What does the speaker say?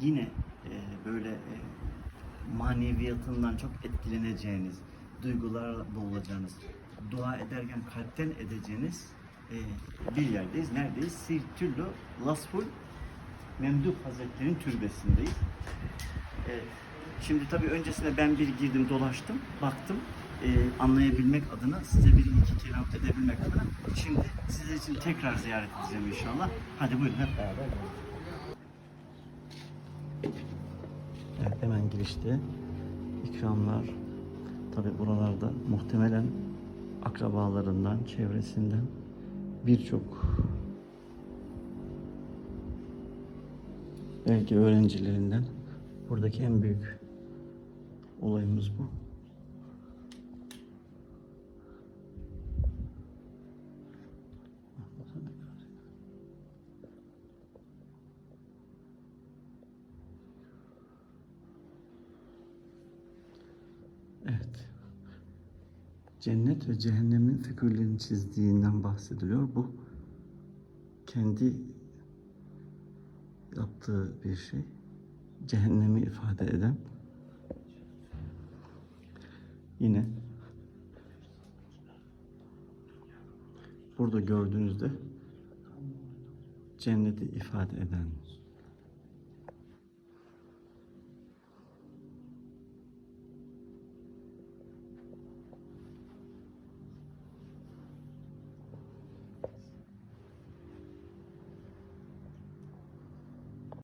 yine e, böyle e, maneviyatından çok etkileneceğiniz, duygularla boğulacağınız, dua ederken kalpten edeceğiniz e, bir yerdeyiz. Neredeyiz? Sirtüllo Lasful Memduh Hazretleri'nin türbesindeyiz. E, şimdi tabii öncesinde ben bir girdim dolaştım, baktım e, anlayabilmek adına, size bir iki kelam edebilmek adına. Şimdi sizler için tekrar ziyaret edeceğim inşallah. Hadi buyurun hep beraber. Evet hemen girişte ikramlar. Tabi buralarda muhtemelen akrabalarından, çevresinden birçok belki öğrencilerinden buradaki en büyük olayımız bu. Evet. Cennet ve cehennemin figürlerini çizdiğinden bahsediliyor. Bu kendi yaptığı bir şey. Cehennemi ifade eden. Yine burada gördüğünüzde cenneti ifade eden